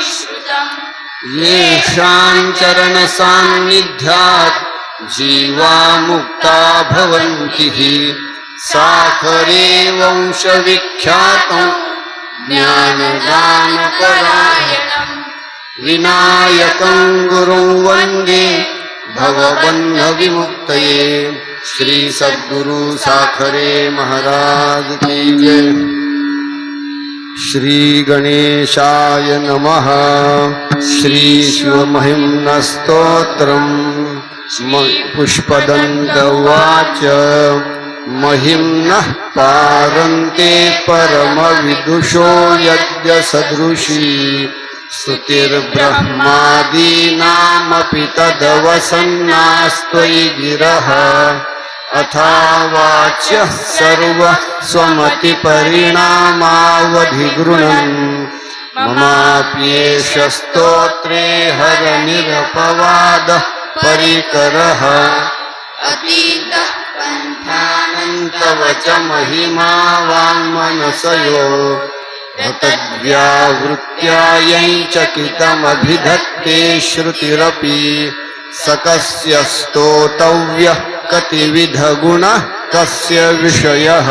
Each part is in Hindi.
विश्रुतम्। येषां चरणसान्निध्यात् जीवा मुक्ता भवन्ति हि साखरे वंशविख्यातं ज्ञानदानपरायणम्। विनायकं गुरुं वंदे भवबन्धविमुक्तये। श्री सद्गुरु साखरे महाराज की जय। श्री गणेशाय नमः। श्री शिवमहिम्नस्तोत्रम् पुष्पदन्तवाच महिम्नः पारन्ते परमविदुषो यद्य सदृशी स्तुतिर्ब्रह्मादीनामपि तदवसन्नास्त्वयि गिरः। अथा वाच्यः सर्वः स्वमतिपरिणामावधिगृणन् ममाप्येष स्तोत्रे हरनिरपवादः परिकरः। च महिमा वाङ्मनसयो रतद्व्यावृत्यायै चकितमभिधत्ते श्रुतिरपि। सकस्य स्तोतव्यः कतिविधगुणः कस्य विषयः।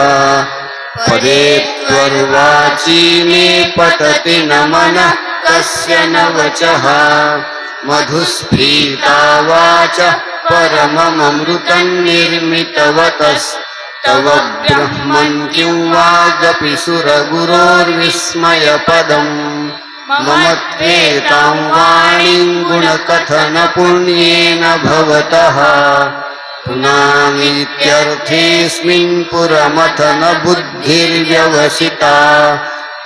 पदे त्वर्वाचीने पतति न मनः, कस्य न वचः। मधुस्फीता वाच परमममृतम् निर्मितवतस्तव ब्रह्मन् किं वागपि सुरगुरोर्विस्मयपदम्। मम त्वेतां वाणीं गुणकथनपुण्येन भवतः। पुनामीत्यर्थेऽस्मिन् पुरमथ न बुद्धिर्व्यवसिता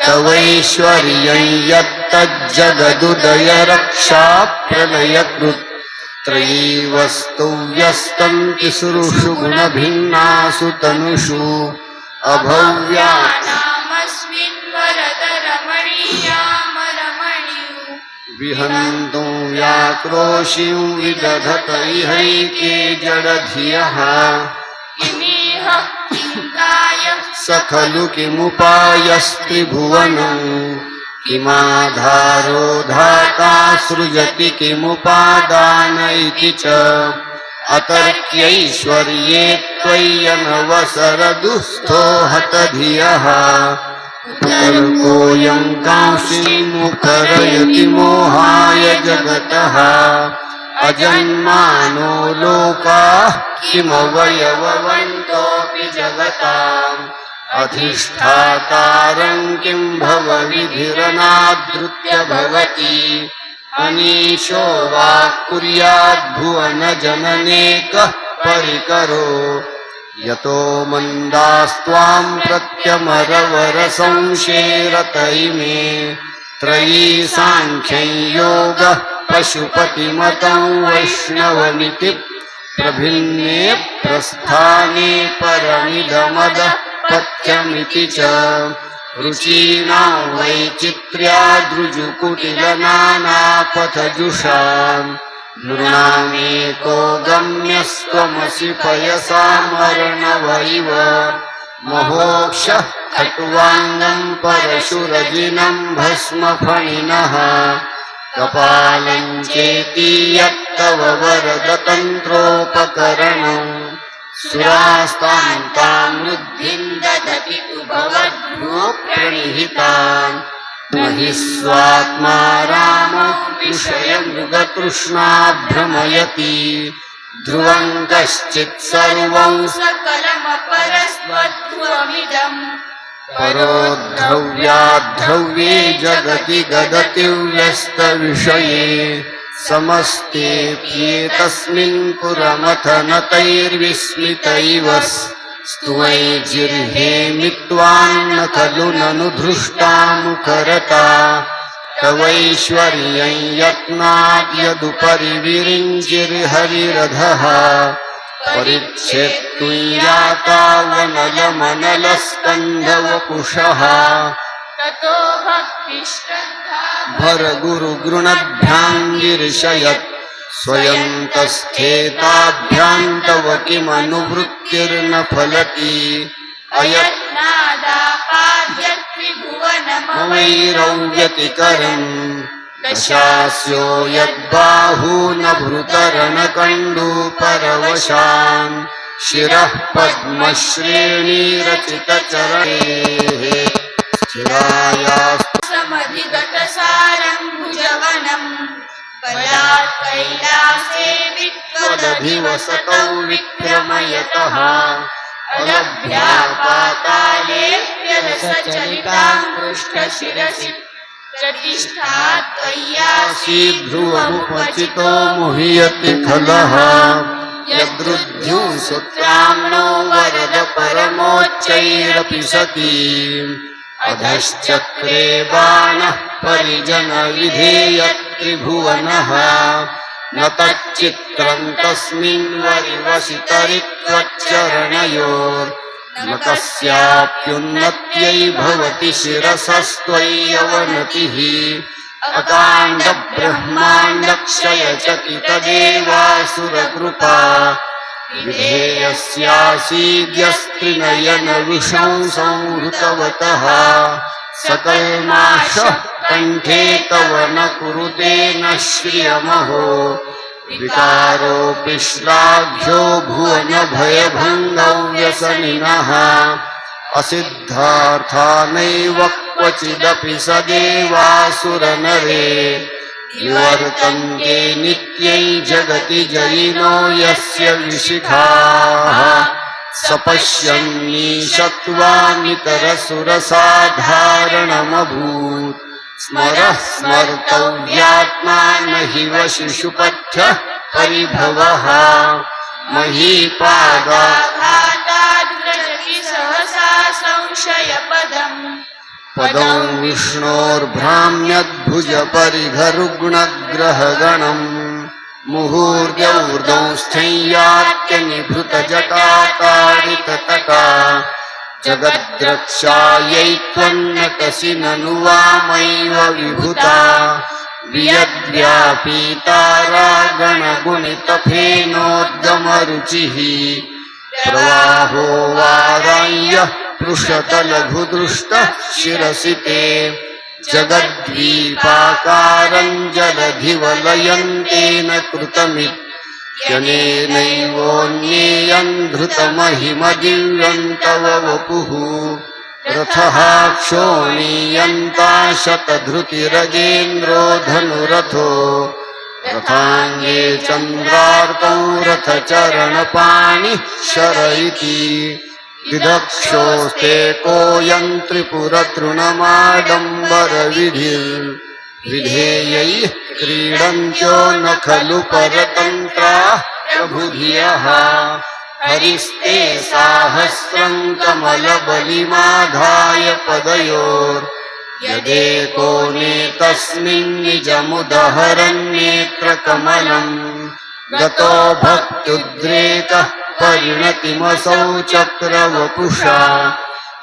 तवैश्वर्यं यत्तज्जगदुदय रक्षा प्रलयकृत् त्रयी वस्तु व्यस्तं तिसृषु गुणभिन्नासु तनुषु। अभव्या विहन्तुं व्याक्रोशिं विदधत इहैके जडधियः। किमिह स खलु किमुपायस्त्रिभुवनम् किमाधारो धाता सृजति किमुपादान इति च। अतर्क्यैश्वर्ये त्वय्यनवसरदुःस्थो हतधियः। तर्कोऽयं कांक्षीमुकरयति मोहाय जगतः। अजन्मानो लोकाः किमवयववन्तोऽपि जगताम्। अधिष्ठातारं किं भवविधिरनादृत्य भवति। अनीशो वा कुर्याद्भुवनजननेकः परिकरो। यतो मन्दास्त्वां प्रत्यमरवरसंशेरत इमे त्रयी साङ्ख्यं योगः पशुपतिमतं वैष्णवमिति प्रभिन्ने प्रस्थाने परमिदमदः पथ्यमिति च रुचीनां वैचित्र्यादृजुकुटिलनानापथजुषाम् नृणामेको गम्यस्त्वमसि पयसामरणवैव महोक्षः खट्वाङ्गम् परशुरजिनम् भस्मफणिनः। कपालं चेति यत्तव वरदतन्त्रोपकरणम् सुरास्तान्तां वृद्धिं ददति तु भवद्भ्यो प्रणिहितान् हि स्वात्मा रामो विषयमृगतृष्णा भ्रमयति ध्रुवं कश्चित् सर्वं परोद्धव्याद्धव्ये जगति गदति व्यस्तविषये। समस्तेऽप्येतस्मिन् पुरमथ न स्तुवै जिर्हेमि मित्वान्न खलु ननु धृष्टामुकरता कवैश्वर्य यत्नाद्यदुपरिविरिञ्जिर्हरिरधः परिच्छेत्तुञ्जातावनलमनलस्कन्धवपुषः भरगुरुगृणद्भ्याम् गिर्शयत् गिरिशयत् स्वयं तस्थेताभ्यां तव किमनुवृत्तिर्न फलति। अयत् नादापाद्य त्रिभुवनमवैरौ ममैरौ व्यतिकरम् दशास्यो यद्बाहूनभृतरणकण्डूपरवशान्। शिरः पद्मश्रेणीरचितचरणेः। स्थिरायास्तु समधिगतसारं कैलासे वित्वदधिवसतौ विक्रमयतः। अलभ्या पातालेऽप्यरसचलितां पृष्ठशिरसि प्रतिष्ठा मुह्यति वरद परमोच्चैरपि सती। अधश्चक्रे बाणः परिजनविधेयत्रिभुवनः। न तच्चित्रम् तस्मिन् वरिवसितरित्वच्चरणयोर्। न कस्याप्युन्नत्यै भवति शिरसस्त्वय्यवनतिः। अकाण्डब्रह्माण्डक्षयचकितदेवासुरकृपा विधेयस्यासीद्यस्त्रिनयनविषं संहृतवतः। सकल्माष कण्ठे तव न कुरुते न श्रियमहो। विकारोऽपि श्लाघ्यो भुवनभयभङ्गौ व्यसनिनः असिद्धार्थानैव क्वचिदपि स देवासुरनरे। निवर्तन्ते नित्यै जगति जयिनो यस्य विशिखाः। स पश्यन्नीशत्वामितरसुरसाधारणमभूत् स्मरः स्मर्तव्यात्मा न हि वशिषुपथ्यः परिभवः। महीपादा सहसा संशयपदम् पदं विष्णोर्भ्राम्यद्भुजपरिघरुग्णग्रहगणम्। मुहूर्द्यौर्दौ स्थैयात्यनिभृतजटाताडिततटा जगद्रक्षायै त्वन्नटसि ननु वामैव विभुता। वियद्व्यापीतारागणगुणितफेनोद्गमरुचिः। प्रवाहो वाराय्यः पृषतलघुदृष्टः शिरसि ते जगद्वीपाकारम् जलधिवलयन्तेन कृतमित्यनेनैवोन्येयम् धृतमहिमदिव्यम् तव वपुः रथः क्षोणीयन्ता शतधृतिरगेन्द्रो धनुरथो रथाङ्गे चन्द्रार्कौ रथचरणपाणिः शर इति दिदक्षोस्ते कोऽयम् त्रिपुरतृणमाडम्बरविधिर्विधेयैः क्रीडन्त्यो न खलु परतन्त्राः प्रभुधियः। हरिस्ते साहस्रम् कमलबलिमाधाय पदयोर्। यदेको नेतस्मिन् गतो भक्त्युद्रेकः परिणतिमसौ चक्रवपुषा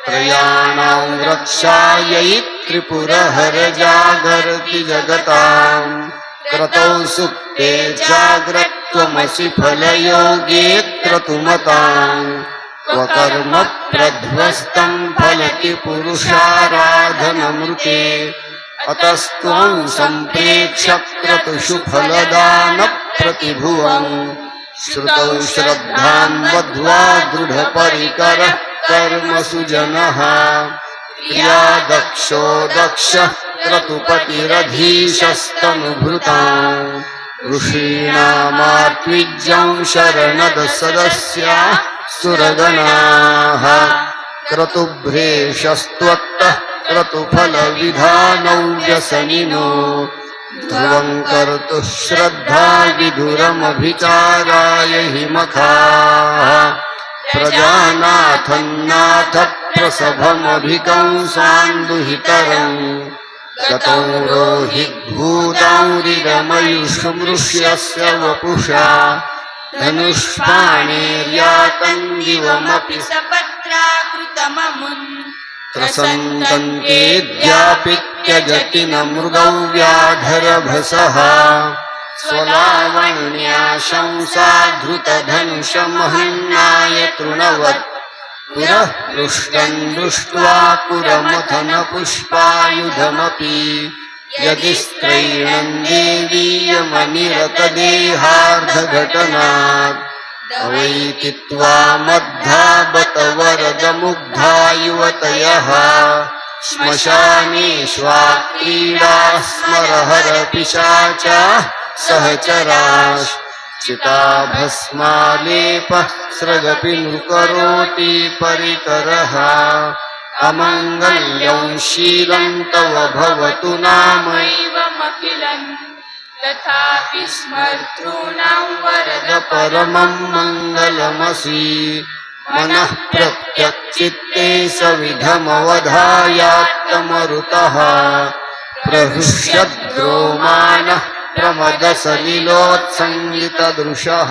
त्रयाणां रक्षायै त्रिपुरहर जागर्ति जगताम् क्रतौ सुप्ते जाग्रत्वमसि फलयोगे क्रतुमताम् स्वकर्म प्रध्वस्तम् फलति पुरुषाराधनमृते। अतस्त्वं सम्प्रेक्ष क्रतुषु फलदानप्रतिभुवम्। श्रुतौ श्रद्धां बद्ध्वा दृढपरिकरः कर्मसु जनः प्रिया दक्षो दक्षः क्रतुपतिरधीशस्तनुभृताम् ऋषीणामार्त्विज्यं शरणदसदस्या सुरगणाः क्रतुभ्रेशस्त्वत्तः क्रतुफलविधानौ व्यसनिनो ध्रुवं कर्तुः श्रद्धा विधुरमभिचाराय प्रजानाथन्नाथ प्रसभमभिकंसान्दुहितरम् गतौ रोहिद्भूताङ्गिरमयुषु मृष्यस्य वपुषा धनुष्पाणेर्यातम् दिवमपि सपत्राकृतममुन् त्रसन्तन्तेऽद्यापि त्यजति न मृगौ व्याघरभसः स्वलावण्या शंसा धृतधनुषमहन्नाय तृणवत्। पुरः पृष्टम् दृष्ट्वा पुरमथन पुष्पायुधमपि यदि स्त्रैणं देवीयमनिरतदेहार्धघटनात् अवैति त्वामद्धा बत वरदमुग्धा युवतयः श्मशानेष्वा क्रीडा स्मरहर पिशाचा सहचराः चिताभस्मालेपः स्रगपि नृकरोति परिकरः अमङ्गल्यं शीलं तव भवतु नाम। मैवमखिलम् तथापि स्मर्तॄणां वरद परमं मङ्गलमसि। मनः प्रत्यक्चित्ते सविधमवधायात्तमरुतः। प्रहृष्यद्रोमानः प्रमदसलिलोत्सङ्गितदृशः।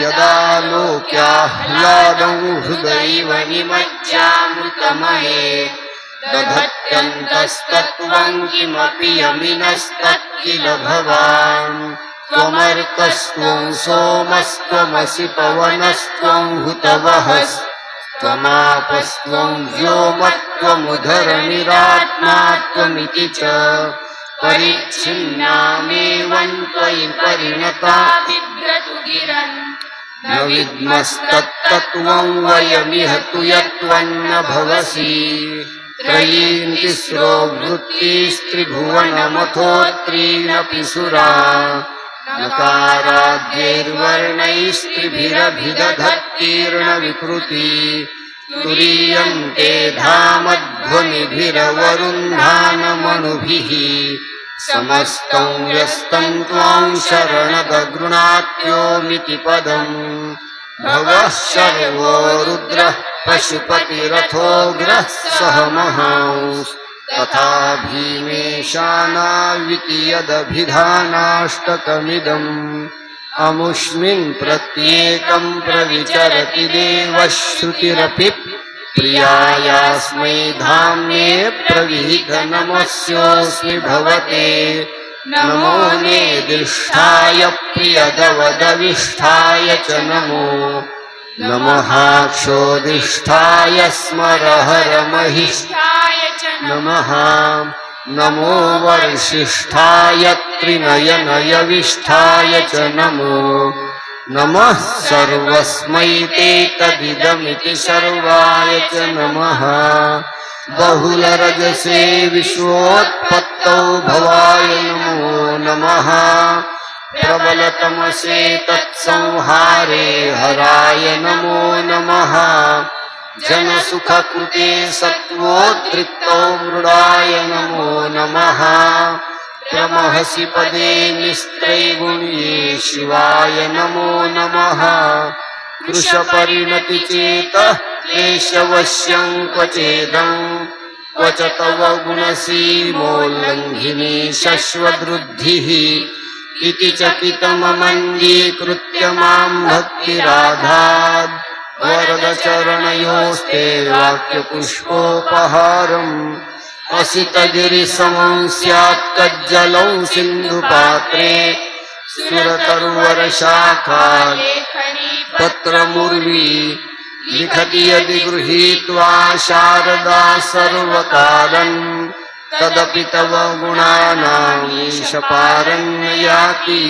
यदा लोक्याह्लादं हृदैव निमज्जामृतमये दधत्यन्तस्तत्त्वं किमपि यमिनस्तत्किल भवान्। त्वमर्कस्त्वं सोमस्त्वमसि पवनस्त्वं हुतवहस्त्वमापस्त्वं व्योमत्वमुधरनिरात्मा त्वमिति च। परिच्छिन्नामेवं त्वयि परिणता न विद्मस्तत्तत्त्वं वयमिह तु यत्त्वन्न भवसि त्रयीं तिस्रो वृत्तिस्त्रिभुवनमथो त्रीनपि सुरा नकाराद्यैर्वर्णैस्त्रिभिरभिदधत्तीर्णविकृति तुरीयन्ते धामध्वनिभिरवरुन्धानमनुभिः। समस्तं व्यस्तं त्वां शरणदगृणात्योमिति पदम्। भवः शर्वो रुद्रः पशुपतिरथोग्रः सह महांस् तथा भीमेशानाविति यदभिधानाष्टकमिदम् अमुष्मिन् प्रत्येकं प्रविचरति देवः श्रुतिरपि प्रियायास्मै धाम्ये प्रविहितनमस्योऽस्मि भवते। नमो नेदिष्ठाय प्रियदवदविष्ठाय च नमो। नमः क्षोदिष्ठाय स्मरहरमहिष्ठाय ष्ठाय च नमः नमो वर्षिष्ठाय त्रिनयनयविष्ठाय च नमो। नमः सर्वस्मै ते तदिदमिति सर्वाय च नमः। बहुलरजसे विश्वोत्पत्तौ भवाय नमो नमः। प्रबलतमसे तत्संहारे हराय नमो नमः। जनसुखकृते सत्त्वोद्रिक्तौ मृडाय नमो नमः। प्रमहसि पदे निस्त्रैगुण्ये शिवाय नमो नमः। कृशपरिणतिचेतः केशवश्यं क्वचेदम् क्व च तव गुणसीमोल्लङ्घिनी शश्वदृद्धिः। इति चकितममङ्गीकृत्य माँ भक्तिराधात् वरदचरणयोस्ते वाक्यपुष्पोपहारम्। असितगिरिसमं स्यात् कज्जलौ सिन्धुपात्रे। सुरतरुवरशाखा पत्रमुर्वी लिखति यदि गृहीत्वा शारदा सर्वकारन् तदपि तव गुणानामीश पारन्न याति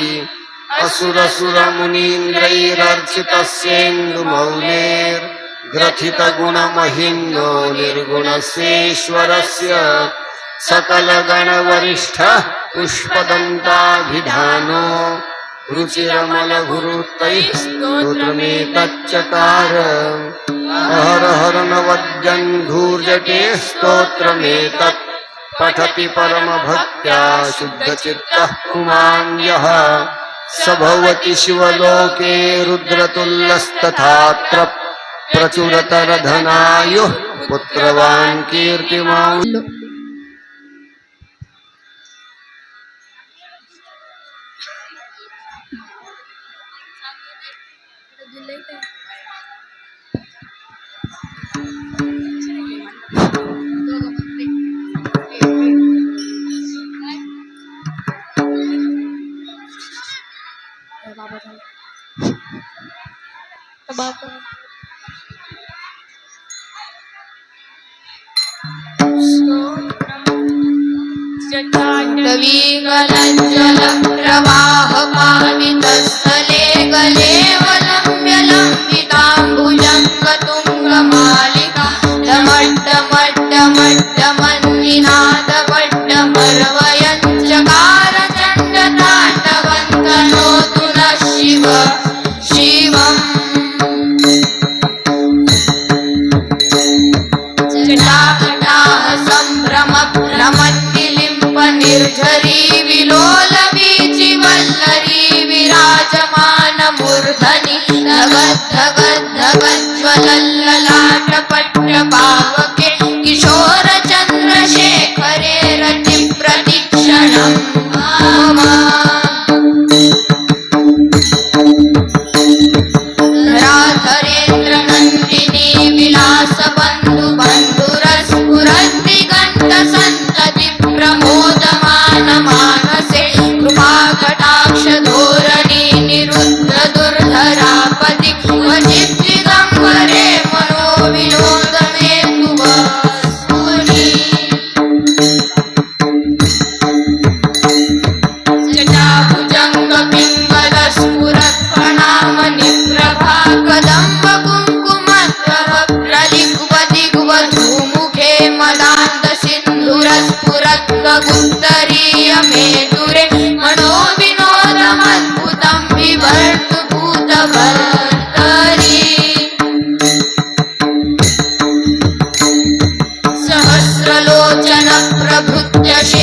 असुरसुरमुनीन्द्रैरर्चितस्येन्दुमौलेर्ग्रथितगुणमहिम्नो निर्गुणस्येश्वरस्य सकलगणवरिष्ठः पुष्पदन्ताभिधानो। रुचिरमलगुरुतैः स्तोत्रमेतच्चकार। हर हर नवद्यन्धूर्जटे स्तोत्रमेतत् पठति परमभक्त्या शुद्धचित्तः शुद्धचि यः स भवति शिवलोके रुद्रतुल्यस्तथात्र प्रचुरतरधनायुः पुत्रवान् कीर्तिमान्। वीगलञ्जलप्रवाहमान ராஜமான முருகனி நவத்தவத்த Yes.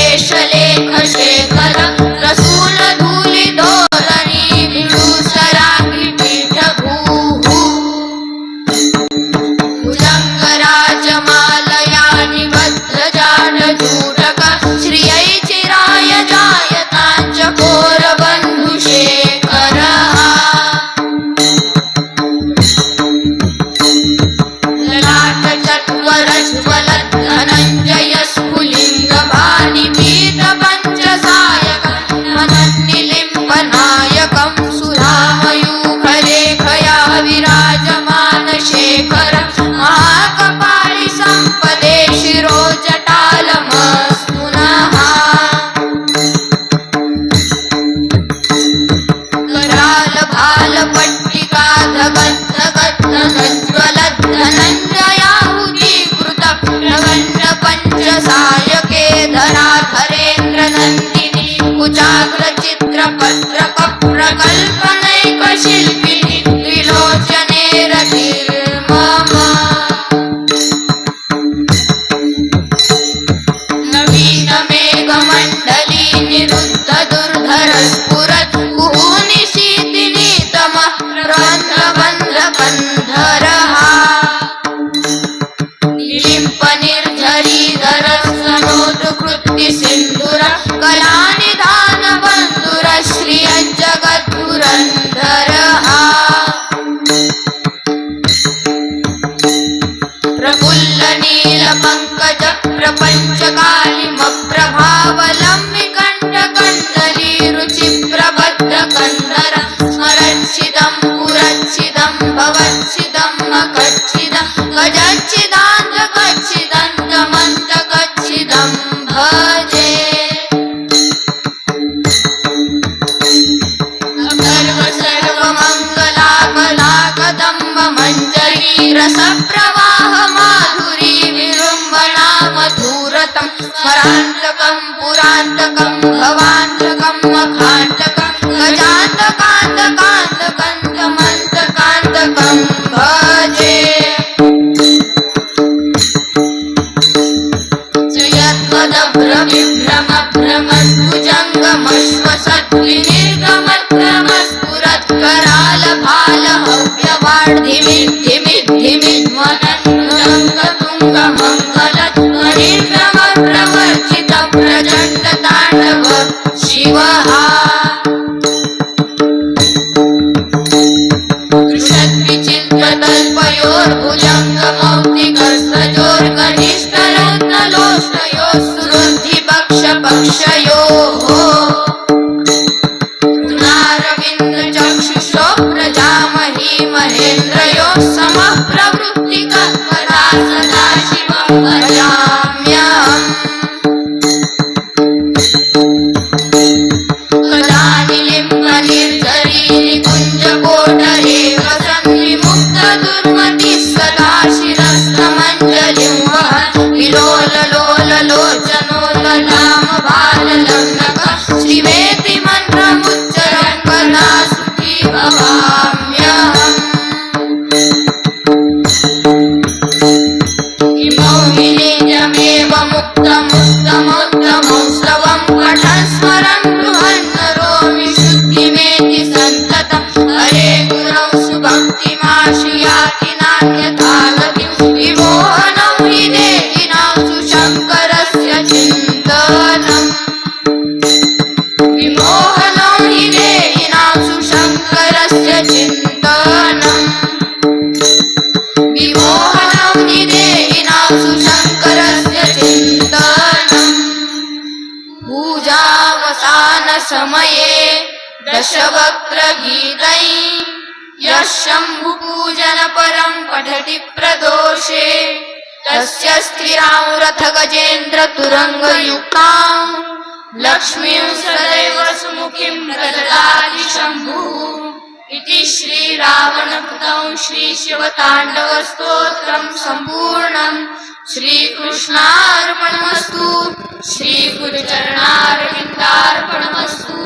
दशवक्त्रगीतै। यः शम्भुपूजनपरम् पठति प्रदोषे। तस्य स्थिरां रथगजेन्द्रतुरङ्गयुक्ताम् लक्ष्मीं सदैव सुमुखीं प्रददाति शम्भुः। इति श्रीरावणकृतौ श्रीशिवताण्डवस्तोत्रम् सम्पूर्णम् श्रीकृष्णार्पणमस्तु। श्रीगुरुचरणारविदार्पणमस्तु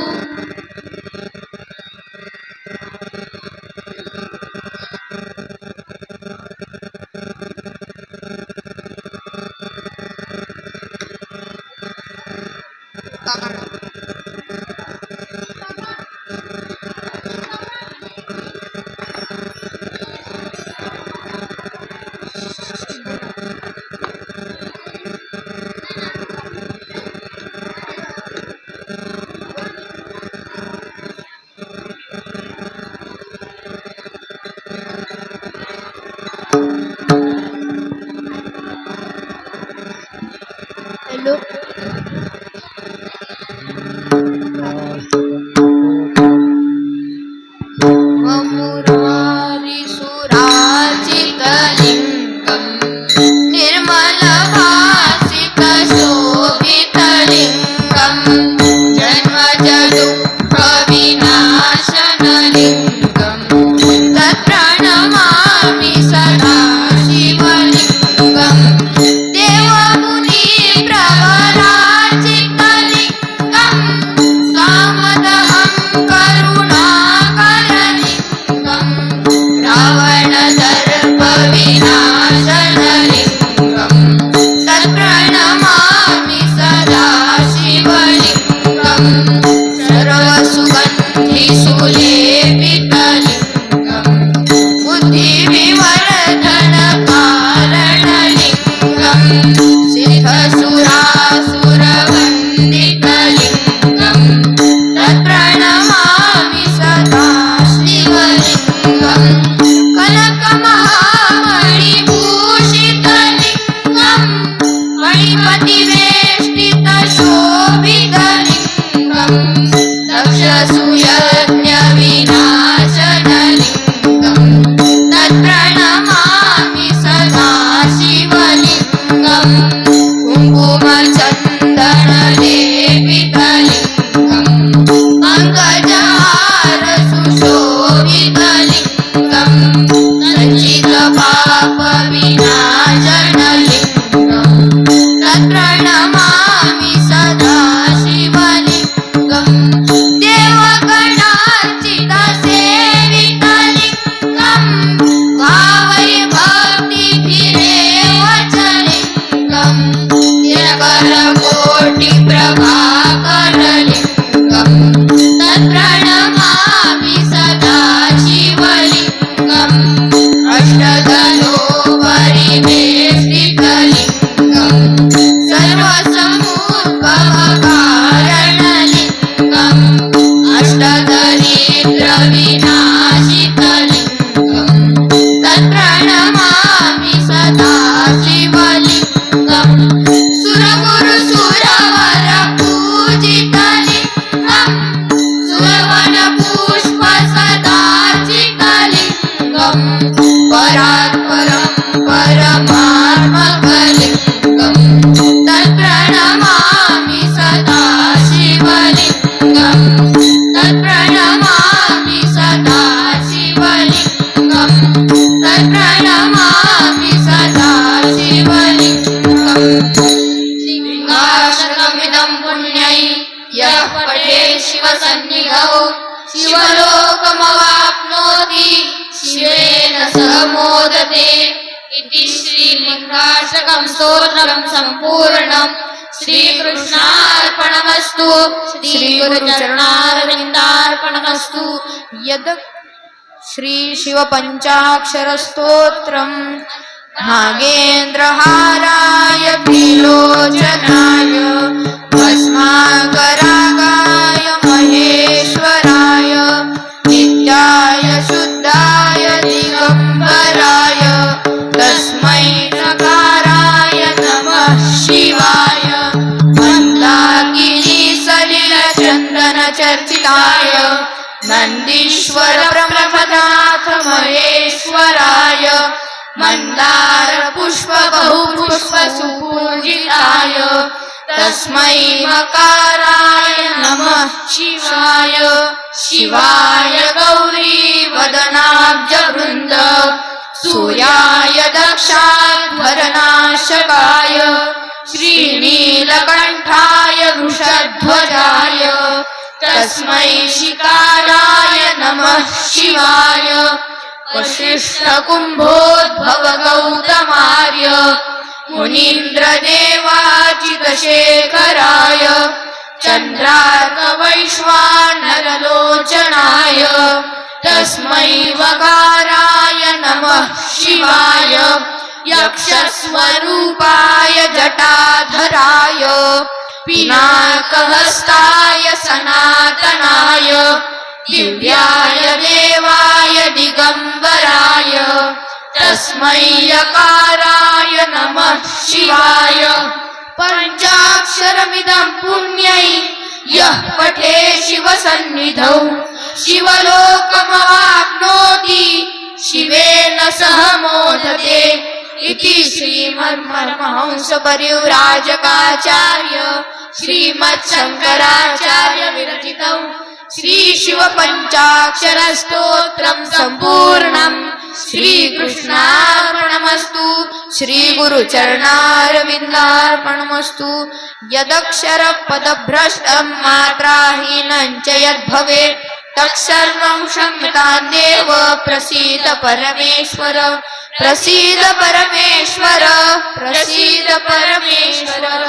Indra Vina पुस्तकं स्तोत्रं सम्पूर्णम् श्रीकृष्णार्पणमस्तु श्रीगुरुचरणारविन्दार्पणमस्तु यद् श्रीशिवपञ्चाक्षरस्तोत्रम् नागेन्द्रहाराय त्रिलोचनाय भस्माकरागाय नन्दीश्वर प्रमथनाथ महेश्वराय मन्दार पुष्प बहु पुष्प सुपूजिताय तस्मै मकाराय नमः शिवाय। शिवाय गौरी वदनाब्जवृन्द। सूर्याय दक्षाध्वरनाशकाय श्रीनीलकण्ठाय वृषध्व तस्मै शिकाराय नमः शिवाय। वसिष्ठकुम्भोद्भव गौतमार्य मुनीन्द्रदेवाचितशेखराय चन्द्रार्कवैश्वानरलोचनाय तस्मै वकाराय नमः शिवाय। यक्षस्वरूपाय जटाधराय पिनाकहस्ताय सनातनाय दिव्याय देवाय दिगम्बराय तस्मै यकाराय नमः शिवाय। पञ्चाक्षरमिदं पुण्यै यः पठे शिवसन्निधौ शिवलोकमवाप्नोति शिवेन सह मोदते इति श्रीमन्महंसपरिव्राजकाचार्य श्रीमत्शङ्कराचार्यविरचितौ श्रीशिवपञ्चाक्षरस्तोत्रम् सम्पूर्णम् श्रीकृष्णार्पणमस्तु श्रीगुरुचरणारविन्दार्पणमस्तु यदक्षरपदभ्रष्टम् मात्राहीनम् च यद्भवेत् तत्सर्वं क्षम्यतां देव प्रसीद परमेश्वर प्रसीद परमेश्वर प्रसीद परमेश्वर।